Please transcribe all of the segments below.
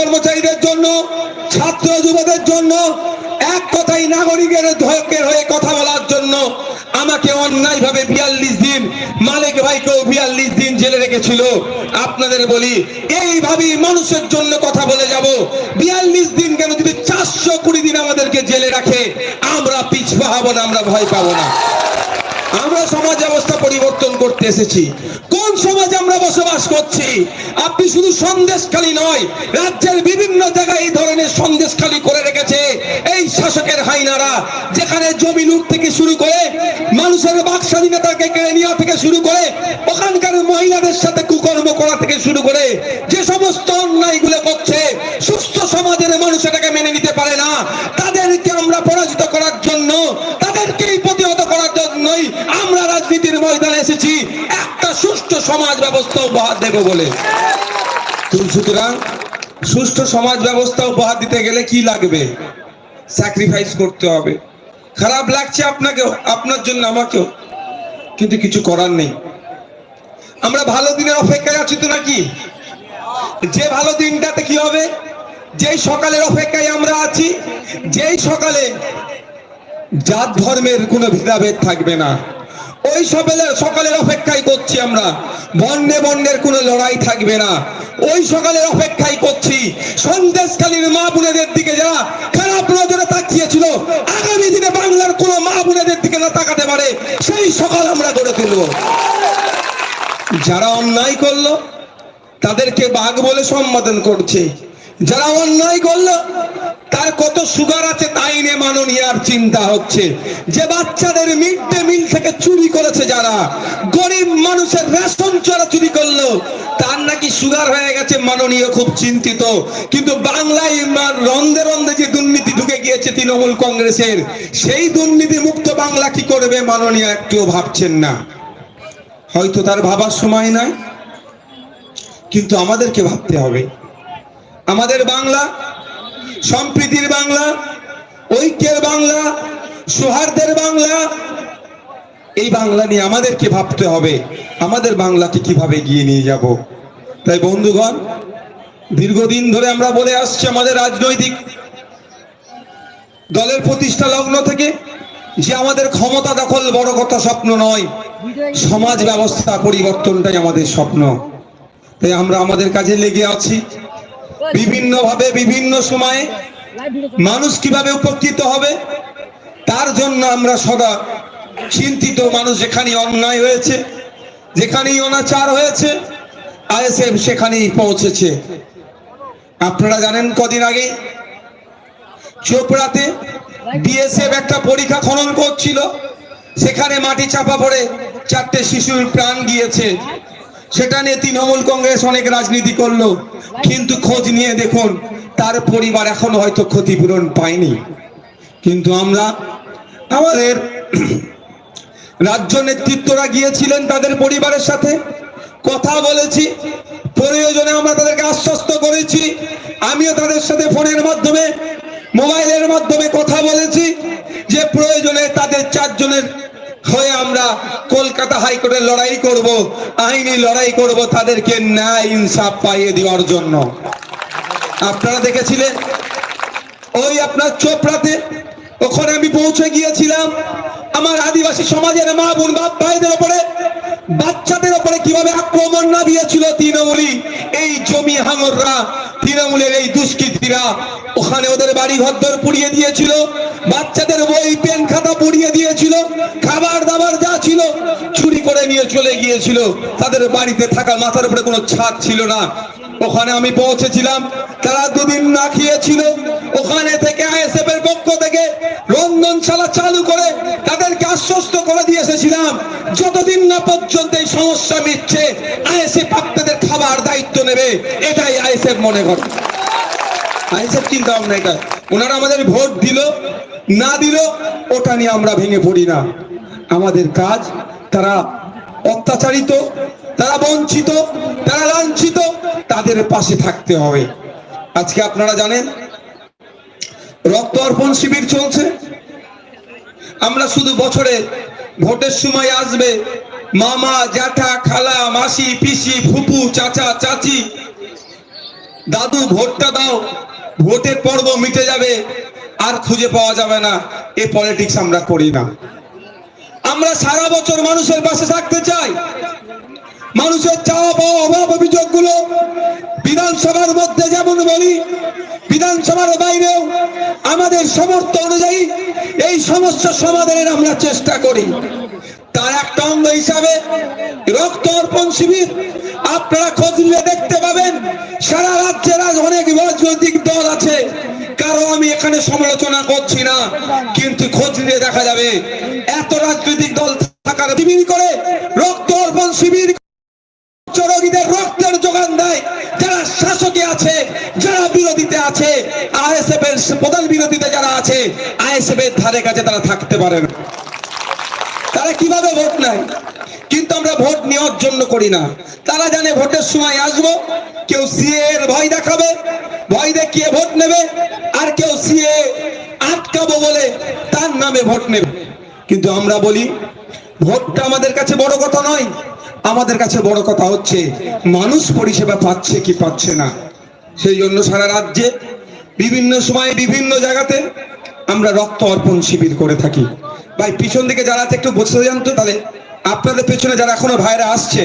কর্মচারীদের জন্য, ছাত্র যুবদের জন্য, এক কথাই নাগরিকের ধকের হয়ে কথা বলার জন্য আমাকে অন্যায়ভাবে বিয়াল্লিশ দিন, মালিক ভাইকেও বিয়াল্লিশ দিন জেলে রেখেছিল। আপনাদের বলি, এইভাবেই মানুষের জন্য কথা বলে যাব। বিয়াল্লিশ দিন কেন যদি চারশো কুড়ি দিন আমাদেরকে জেলে রাখে, আমরা পিছপা হব না, আমরা ভয় পাবো না। আমরা সমাজ ব্যবস্থা পরিবর্তন করতে এসেছি। কোন সমাজে আমরা বসবাস করছি। আপনি শুধু সন্দেশখালী নয়, রাজ্যের বিভিন্ন জায়গায় এই ধরনের সন্দেশখালী করে রেখেছে এই শাসকের হাইনারা, যেখানে জমি লুট থেকে শুরু করে, মানুষের বাক স্বাধীনতাকে কেড়ে নেওয়া থেকে শুরু করে, ওখানকার মহিলাদের সাথে কুকর্ম করা থেকে শুরু করে, যে সমস্ত অন্যায়গুলো করছে, সুস্থ সমাজের মানুষ এটাকে মেনে নিতে পারে না। তাদেরকে আমরা পরাজিত করার জন্য, তাদেরকেই প্রতিহত করার জন্যই আমরা রাজনীতির ময়দানে এসেছি। একটা সুষ্ঠু সমাজ ব্যবস্থা উপহার দেব বলে। সুতরাং সুষ্ঠু সমাজ ব্যবস্থা উপহার দিতে গেলে কি লাগবে? স্যাক্রিফাইস করতে হবে। খারাপ লাগছে আপনাকেও আপনার জন্য আমাকেও। কিন্তু কিছু করার নেই। আমরা ভালো দিনের অপেক্ষায় আছি তো নাকি? যে ভালো দিনটাতে কি হবে? যেই সকালের অপেক্ষায় আমরা আছি, যেই সকালে জাত ধর্মের কোনো ভেদাভেদ থাকবে না। ওই সকালের সকালের অপেক্ষায় করছি আমরা। বন্যে বন্যের কোনো লড়াই থাকবে না। ওই সকালের অপেক্ষায় করছি। সন্দেশকালীন মা বোনেদের দিকে যারা খারাপ নজরে তাকিয়েছিল, আগামী দিনে বাংলার কোনো মা বোনেদের দিকে না তাকাতে পারে, সেই সকাল আমরা গড়ে তুলব। যারা অন্যায় করল, তাদেরকে বাঘ বলে সম্বোধন করছে। যারা অন্যায় করল, তার কত সুগার আছে তাই নিয়ে মাননীয়ার চিন্তা হচ্ছে। যে বাচ্চাদের মিড ডে মিল থেকে চুরি করেছে যারা, গরিব মানুষের রেশন চোরা চুরি করল, তার নাকি সুগার হয়ে গেছে মাননীয় খুব চিন্তিত। কিন্তু বাংলায় রন্ধে রন্ধে যে দুর্নীতি ঢুকে গিয়েছে তৃণমূল কংগ্রেসের, সেই দুর্নীতি মুক্ত বাংলা কি করবে মাননীয় একটুও ভাবছেন না। হয়তো তার ভাবার সময় নাই কিন্তু আমাদেরকে ভাবতে হবে। আমাদের বাংলা, সম্প্রীতির বাংলা, ঐক্যের বাংলা, সৌহার্দের বাংলা, এই বাংলা নিয়ে আমাদেরকে ভাবতে হবে। আমাদের বাংলাকে কীভাবে এগিয়ে নিয়ে যাব? তাই বন্ধুগণ, দীর্ঘদিন ধরে আমরা বলে আসছি আমাদের রাজনৈতিক দলের প্রতিষ্ঠা লগ্ন থেকে যে আমাদের ক্ষমতা দখল বড় কথা স্বপ্ন নয়। সমাজ ব্যবস্থা পরিবর্তনটাই আমাদের স্বপ্ন। তাই আমরা আমাদের কাজে লেগে আছি। বিভিন্ন ভাবে বিভিন্ন সময়ে মানুষ কীভাবে উপকৃত হবে, তার জন্য আমরা সদা চিন্তিত মানুষ যেখানে অন্যায় হয়েছে, যেখানেই অনাচার হয়েছে, আইএসএফ সেখানেই পৌঁছেছে। আপনারা জানেন কদিন আগে চোপড়াতে বিএসএফ একটা পরীক্ষা খনন করছিল, সেখানে মাটি চাপা পড়ে চারটে শিশুর প্রাণ গিয়েছে। সেটা নিয়ে তৃণমূল কংগ্রেস অনেক রাজনীতি করল। কিন্তু খোঁজ নিয়ে দেখুন, তার পরিবার এখনও হয়তো ক্ষতিপূরণ পায়নি। কিন্তু আমরা, আমাদের রাজ্য নেতৃত্বরা গিয়েছিলেন তাদের পরিবারের সাথে। কথা বলেছি, প্রয়োজনে আমরা তাদেরকে আশ্বস্ত করেছি। আমিও তাদের সাথে ফোনের মাধ্যমে, মোবাইলের মাধ্যমে কথা বলেছি যে প্রয়োজনে তাদের চারজনের হয়ে আমরা কলকাতা হাইকোর্টে লড়াই করব, আইনি লড়াই করব, তাদেরকে ন্যায় ইনসাফ পাইয়ে দেওয়ার জন্য। আপনারা দেখেছিলেন? ওই আপনার চোপড়াতে, ওখানে আমি পৌঁছে গিয়েছিলাম। আমার আদিবাসী সমাজের মা বোন, বাপ ভাইদের উপরে বাচ্চাদের ওপরে কীভাবে আক্রমণ না দিয়েছিল তৃণমূলী এই জমি হাঙররা তৃণমূলের এই দুষ্কৃতীরা ওখানে ওদের বাড়ি ঘরদর পুড়িয়ে দিয়েছিল, বাচ্চাদের বই, পেন খাতা পুড়িয়ে দিয়েছিল, খাবার দাবার যা ছিল চুরি করে নিয়ে চলে গিয়েছিল। তাদের বাড়িতে থাকা মাথার উপরে কোনো ছাদ ছিল না। ওখানে আমি পৌঁছেছিলাম, তারা দুদিন না খেয়েছিল। ওখানে থেকে আইএসএফ এর পক্ষ থেকে রন্ধনশালা চালু করে তাদেরকে আশ্বস্ত করে দিয়ে এসেছিলাম। যতদিন না পর্যন্ত এই সমস্যা মিটছে, আইএসএফ আপনাদের খাবার দায়িত্ব নেবে, এটাই আইএসএফ মনে করে। আইএসএফ চিন্তা ভাবনা এটা ওনারা আমাদের ভোট দিল, না দিল, ওটা নিয়ে আমরা ভেঙে পড়ি না। আমাদের কাজ, তারা অত্যাচারিত, তারা বঞ্চিত, তারা লাঞ্ছিত, তাদের পাশে থাকতে হবে। আজকে আপনারা জানেন, রক্ত অর্পণ শিবির চলছে। আমরা শুধু বছরে ভোটের সময় আসবে মামা, জ্যাঠা, খালা, মাসি, পিসি, ফুপু, চাচা, চাচি। দাদু, ভোটটা দাও। ভোটের পর্ব মিটে যাবে, আর খুঁজে পাওয়া যাবে না। এ পলিটিক্স আমরা করি না। আমরা সারা বছর মানুষের পাশে থাকতে চাই। মানুষের চাওয়া পাওয়া অভাব অভিযোগগুলো বিধানসভার মধ্যে যেমন বলি, বিধানসভার বাইরেও আমাদের সমর্থ অনুযায়ী এই সমস্যা সমাধানের আমরা চেষ্টা করি। তার একটা অঙ্গ হিসাবে রক্ত অর্পণ শিবির। আপনারা খোঁজ নিলে দেখতে পাবেন, সারা রাজ্যের আজ অনেক রাজনৈতিক দল আছে। কারও আমি এখানে সমালোচনা করছি না, কিন্তু খোঁজ নিয়ে দেখা যাবে। এত রাজনৈতিক দল থাকার শিবির করে রক্ত অর্পণ শিবির রোগীদের রক্তের যোগান দেয়। যারা শাসকে আছে, যারা বিরোধীতে আছে আইএসএফ এর প্রধান বিরোধীতে যারা আছে আইএসএফ এর ধারে কাছে তারা থাকতে পারে না। তারা কীভাবে ভোট নেয়? কিন্তু আমরা ভোট নেওয়ার জন্য করি না। তারা জানে ভোটের সময় আসব, কেউ সিএ এর ভয় দেখাবে, ভয় দেখিয়ে ভোট নেবে, আর কেউ সিএ আটকাবো বলে তার নামে ভোট নেবে। কিন্তু আমরা বলি, ভোটটা আমাদের কাছে বড় কথা নয়। আমাদের কাছে বড় কথা হচ্ছে, মানুষ পরিষেবা পাচ্ছে কি পাচ্ছে না। সেই জন্য সারা রাজ্যে বিভিন্ন সময় বিভিন্ন জায়গাতে আমরা রক্ত অর্পণ শিবির করে থাকি। ভাই, পিছন দিকে যারা আছে, একটু বসে যান তো তাহলে। আপনাদের পেছনে যারা এখনও ভাইরা আসছে,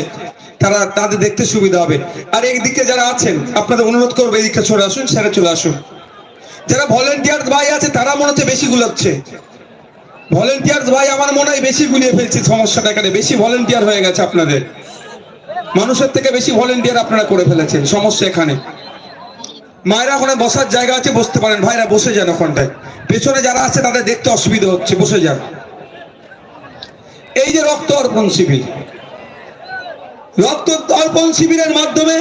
তারা তাদের দেখতে সুবিধা হবে। আর এই দিকে যারা আছেন, আপনাদের অনুরোধ করব এই দিকটা চলে আসুন, সেরে চলে আসুন। যারা ভলেন্টিয়ার ভাই আছে, তারা মনে হচ্ছে বেশি গুলোচ্ছে। ভলেন্টিয়ার ভাই, আমার মনে হয় বেশি গুলিয়ে ফেলছে, সমস্যাটা এখানে। বেশি ভলেন্টিয়ার হয়ে গেছে আপনাদের। মানুষের থেকে বেশি ভলেন্টিয়ার আপনারা করে ফেলেছেন, সমস্যা এখানে। মায়েরা ওখানে বসার জায়গা আছে, বসতে পারেন। ভাইরা বসে যান ওখানটায়। পেছনে যারা আছে, তাদের দেখতে অসুবিধা হচ্ছে, বসে যান। এই যে রক্ত অর্পণ শিবির রক্ত অর্পণ শিবিরের মাধ্যমে